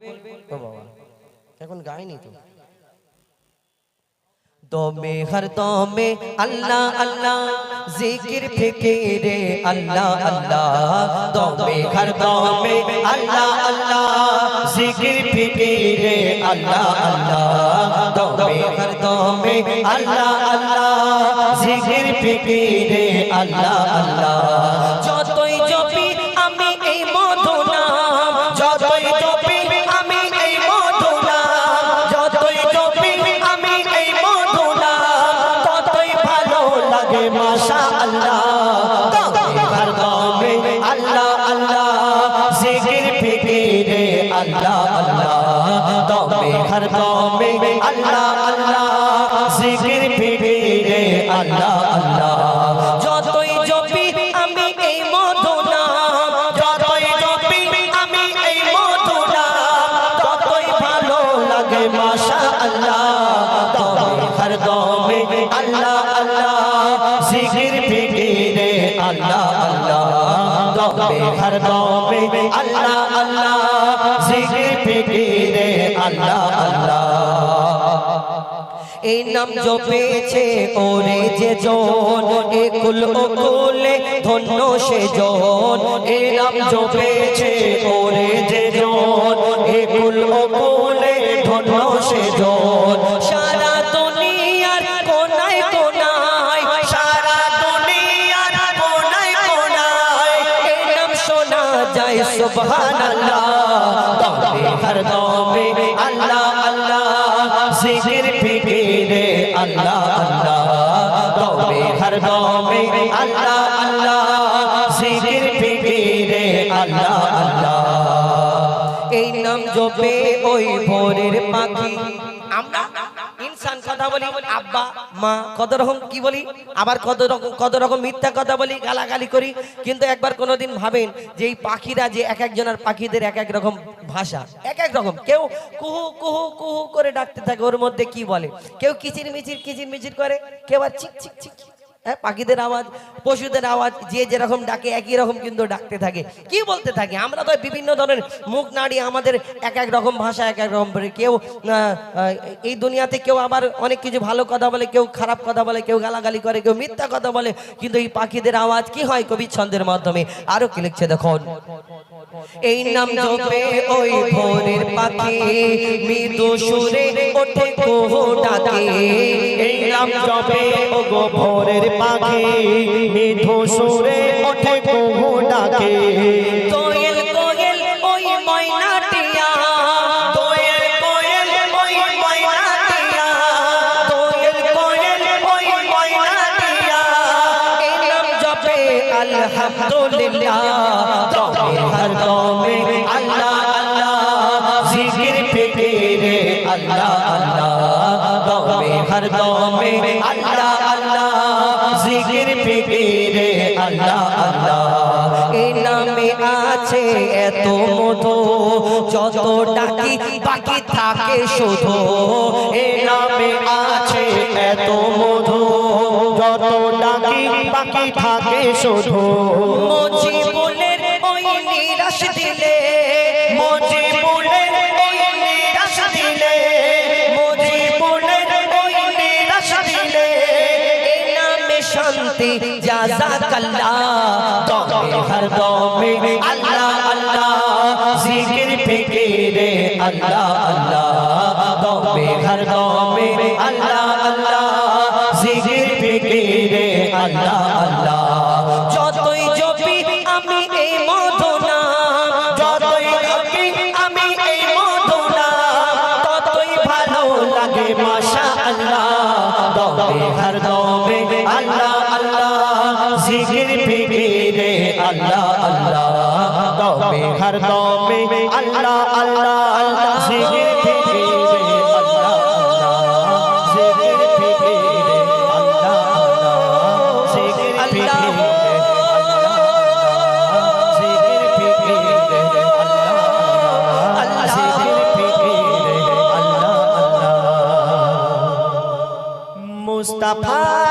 ও বাবা। এখন গাইনি তো। দমে হর দমে আল্লাহ আল্লাহ জিকির ফিকিরে আল্লাহ আল্লাহ। দমে হর দমে আল্লাহ আল্লাহ জিকির ফিকিরে আল্লাহ আল্লাহ। দমে হর দমে আল্লাহ আল্লাহ জিকির ফিকিরে আল্লাহ আল্লাহ। আল্লাহ আল্লাহ দমে হর দমে আল্লাহ আল্লাহ জিকির ফিকিরে আল্লাহ আল্লাহ যতই জপি আমি এই মধু নাম যতই জপি আমি এই মধু নাম ততই ভালো লাগে মাশা আল্লাহ দমে হর দমে আল্লাহ আল্লাহ জিকির ফিকিরে আল্লাহ আল্লাহ দমে হর দমে আল্লাহ আল্লাহ জিকির ফিকিরে আল্লাহ আল্লাহ। এই নাম জপেছে ওরে যে জন একুল ওকুলে ধন্য সে জন। এই নাম জপেছে ওরে যে জন একুল ওকুলে ধন্য সে জন। সারা দুনিয়ার কোনায় কোনায়, সারা দুনিয়ার কোনায় কোনায় নাম শোনা যায়, সুবহানাল্লাহ। দমে আল্লাহ আল্লাহ। জিকির ফিকিরে আল্লাহ আল্লাহ। তবে হর দমে আল্লাহ আল্লাহ। জিকির ফিকিরে আল্লাহ আল্লাহ। এই নাম জপে ওই ভোরের পাখি। আমরা ইনসান কথা বলি, আব্বা, মা, কত রকম কি বলি? আবার কত রকম কত রকম মিথ্যা কথা বলি, গালাগালি করি। কিন্তু একবার কোনোদিন ভাবেন যে এই পাখিরা যে এক একজনের পাখিদের এক এক রকম ভাষা, এক এক রকম। কেউ কুহু কুহু কুহু করে ডাকতে থাকে, ওর মধ্যে কি বলে? কেউ কিচির মিচির কিচির মিচির করে, কেউ আর চিক চিক চিক। হ্যাঁ পাখিদের আওয়াজ, পশুদের আওয়াজ, যে যেরকম ডাকে, একই রকম কিন্তু ডাকতে থাকে। কি বলতে থাকে? আমরা তো বিভিন্ন ধরনের মুখ, নাড়ি, আমাদের এক এক রকম ভাষা, এক এক রকম কেউ এই দুনিয়াতে কেউ আবার অনেক কিছু ভালো কথা বলে, কেউ খারাপ কথা বলে, কেউ গালাগালি করে, কেউ মিথ্যা কথা বলে, কিন্তু এই পাখিদের আওয়াজ কি হয় কবি ছন্দের মাধ্যমে? আরও কি লিখছে দেখুন। এই নাম ওই ভোরের পাখি, মৃদু সুরে ওঠে কোহো ডাকে। এই নাম ভোরের পাখি মৃদু সুরে ওঠে কোহো ডাকে। কোয়েল কোয়েল ওই ময়নাটিয়া। কোয়েল কোয়েল ওই ময়নাটিয়া। কোয়েল কোয়েল ওই ময়নাটিয়া। এই নাম জপে আলহামদুলিল্লাহ। দমে হর দমে আল্লাহ আল্লাহ। জিকির ফিকিরে, আল্লাহ আল্লাহ। দমে হর দমে আল্লাহ। জিকির ফিকিরে আল্লাহ আল্লাহ। এই নামে আছে এত মধু যত ডাকি বাকি থাকে শুধু। এই নামে আছে এত মধু যত ডাকি বাকি থাকে শুধু। মজিবুলের শান্তি জাযাকাল্লাহ। দমে হর দমে আল্লাহ আল্লাহ। জিকির ফিকিরে আল্লাহ আল্লাহ। দমে হর দমে আল্লাহ আল্লাহ। জিকির ফিকিরে আল্লাহ আল্লাহ। যতই জপি আমি এই মধু যতই জপি আমি এই মধু ততই ভালো লাগে মাশা আল্লাহ দমে হর দমে আল্লাহ জিকির ফিকিরে আল্লাহ আল্লাহ। দমে হর দমে আল্লাহ আল্লাহ আল্লাহ। জিকির ফিকিরে আল্লাহ আল্লাহ। জিকির ফিকিরে আল্লাহ। আল্লাহ জিকির ফিকিরে আল্লাহ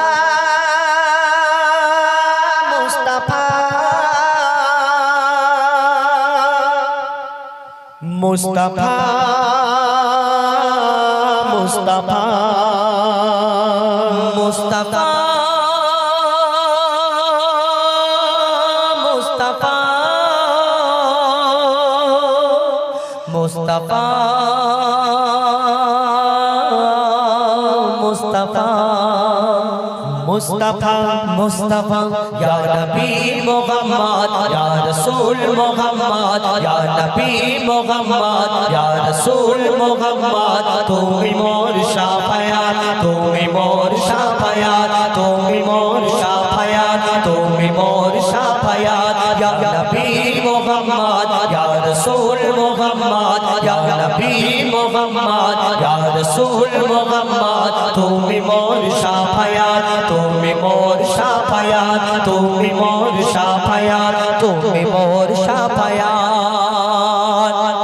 মুস্তাফা मुस्तफ़ा मुस्तफ़ा, या नबी मोहम्मद, या रसूल मोहम्मद, या नबी मोहम्मद, या रसूल मोहम्मद, तू ही मोर शाफया तू ही मोर शाफया तू ही मोर शाफया तू ही मोर शाफया या नबी मोहम्मद, या रसूल मोहम्मद, या नबी मोहम्मद, या रसूल मोहम्मद। তুমি মোর শাফায়াত তুমি মোর শাফায়াত তুমি মোর শাফায়াত তুমি মোর শাফায়াত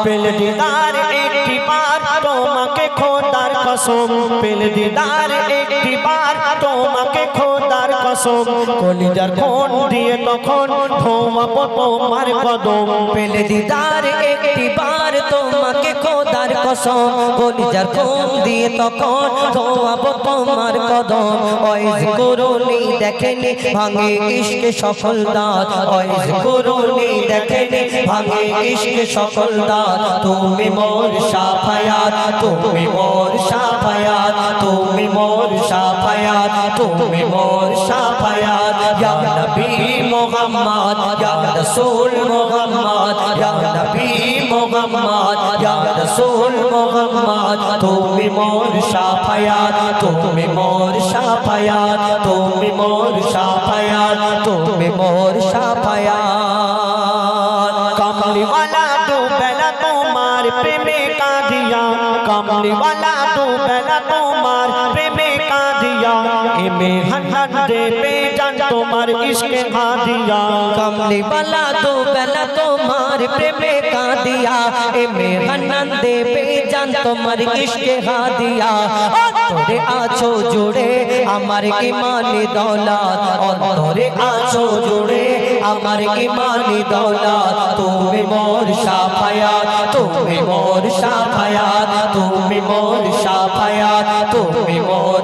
পেল দিদার একটি বার তোমাকে খোদার কসম পেল দিদার একটি বার তোমাকে খোদার কসম। কলিজার কোন দিয়ে তখন ধোমাবো তোমার কদম। পেলে দিদার একটি বার তোমাকে খোদার কসম কলিজার কোন দিয়ে তখন ধোয়াবো তোমার কদম। ওয়াইজ করুনি দেখেনি, ভাঙে ইশকে সফল দাঁত। ওয়াইজ করুনি দেখেনি, ভাঙে ইশকে সফল দাঁত। তুমি মোর সাফায়াত, তুমি মোর সাফায়াত, তুমি মোর সাফায়াত, তুমি মোর সাফায়াত। ইয়া নবী ইয়া রাসূল ইয়া নবী ইয়া রাসূল মুহাম্মদ, তুমি মোর সাফায়াত, তুমি মোর সাফায়াত, তুমি মোর সাফায়াত, তুমি মোর সাফায়াত। কমলিওয়ালা দু বেলা তোমার প্রেমে কাঁদিয়া, কমলিওয়ালা দু বেলা তোমার প্রেমে হাদিয়া কমলি বালা দো বেলা তোমার প্রেমে কাঁদিয়া এ মেহনন দেবে জান তোমার ইশকে হাদিয়া আছো জুড়ে আমার ইমানি দৌলত, অন্তরে আছো জুড়ে আমার ইমানি দৌলত। তুমি মোর সাফায়াত, তুমি মোর সাফায়াত, তুমি মোর সাফায়াত, তুমি মোর